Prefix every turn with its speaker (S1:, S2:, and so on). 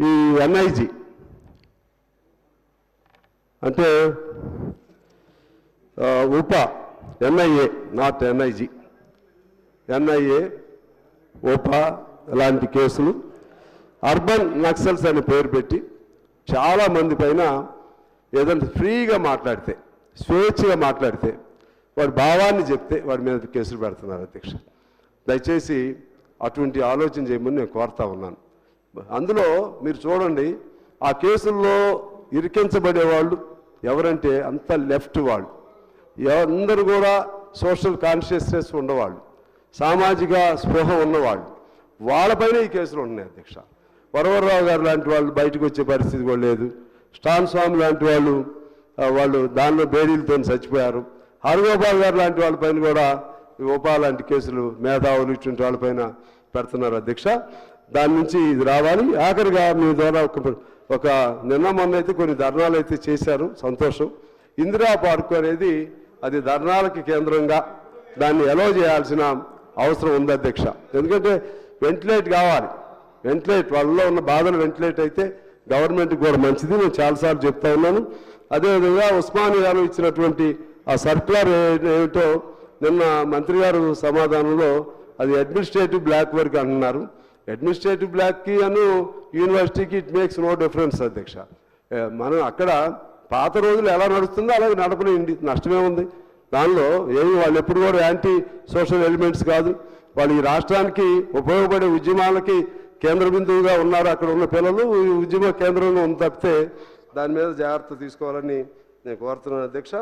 S1: ఈ ఎన్ఐజి అంటే ఉప ఎన్ఐఏ నాట్ ఎన్ఐజి ఎన్ఐఏ ఓపా లాంటి కేసులు. అర్బన్ నక్సల్స్ అనే పేరు పెట్టి చాలా మంది పైన ఏదైనా ఫ్రీగా మాట్లాడితే స్వేచ్ఛగా మాట్లాడితే వాడి భావాన్ని చెప్తే వాడి మీద కేసులు పెడుతున్నారు అధ్యక్ష. దయచేసి అటువంటి ఆలోచన చేయమని నేను కోరుతా ఉన్నాను. అందులో మీరు చూడండి ఆ కేసుల్లో ఇరికించబడే వాళ్ళు ఎవరంటే అంత లెఫ్ట్ వాళ్ళు. అందరూ కూడా సోషల్ కాన్షియస్నెస్ ఉన్నవాళ్ళు సామాజిక స్పృహ ఉన్నవాళ్ళు. వాళ్ళపైన ఈ కేసులు ఉన్నాయి అధ్యక్ష. వరవరరావు గారు లాంటి వాళ్ళు బయటకు వచ్చే పరిస్థితి కూడా లేదు. స్టాన్ స్వామి లాంటి వాళ్ళు వాళ్ళు దానిలో బేడీలతో చచ్చిపోయారు. హరిగోపాల్ గారు లాంటి వాళ్ళపైన కూడా ఈ ఉపా లాంటి కేసులు మేధావులు ఇటువంటి వాళ్ళపైన పెడుతున్నారు అధ్యక్ష. దాని నుంచి ఇది రావాలి. ఆఖరిగా మీ ద్వారా ఒక ఒక నిన్న మొన్న అయితే కొన్ని ధర్నాలు అయితే చేశారు. సంతోషం. ఇందిరా పార్కు అనేది అది ధర్నాలకి కేంద్రంగా దాన్ని ఎలో చేయాల్సిన అవసరం ఉంది అధ్యక్ష. ఎందుకంటే వెంటిలేట్ కావాలి. వెంటిలేట్ వాళ్ళలో ఉన్న బాధలు వెంటిలేట్ అయితే గవర్నమెంట్కి కూడా మంచిది. నేను చాలాసార్లు చెప్తా ఉన్నాను. అదేవిధంగా ఉస్మానియాలో ఇచ్చినటువంటి ఆ సర్క్యులర్ ఏమిటో నిన్న మంత్రి గారు సమాధానంలో అది అడ్మినిస్ట్రేటివ్ బ్లాక్ వర్క్ అంటున్నారు. అడ్మినిస్ట్రేటివ్ బ్లాక్కి అను యూనివర్సిటీకి ఇట్ మేక్స్ నో డిఫరెన్స్ అధ్యక్ష. మనం అక్కడ పాత రోజులు ఎలా నడుస్తుందో అలాగే నడపలేండి నష్టమే ఉంది. దానిలో ఏమి వాళ్ళు ఎప్పుడు కూడా యాంటీ సోషల్ ఎలిమెంట్స్ కాదు. వాళ్ళు ఈ రాష్ట్రానికి ఉపయోగపడే ఉద్యమాలకి కేంద్ర బిందువుగా ఉన్నారు అక్కడ ఉన్న పిల్లలు. ఈ ఉద్యమ కేంద్రంలో ఉంది తప్పితే దాని మీద జాగ్రత్త తీసుకోవాలని నేను కోరుతున్నాను అధ్యక్ష.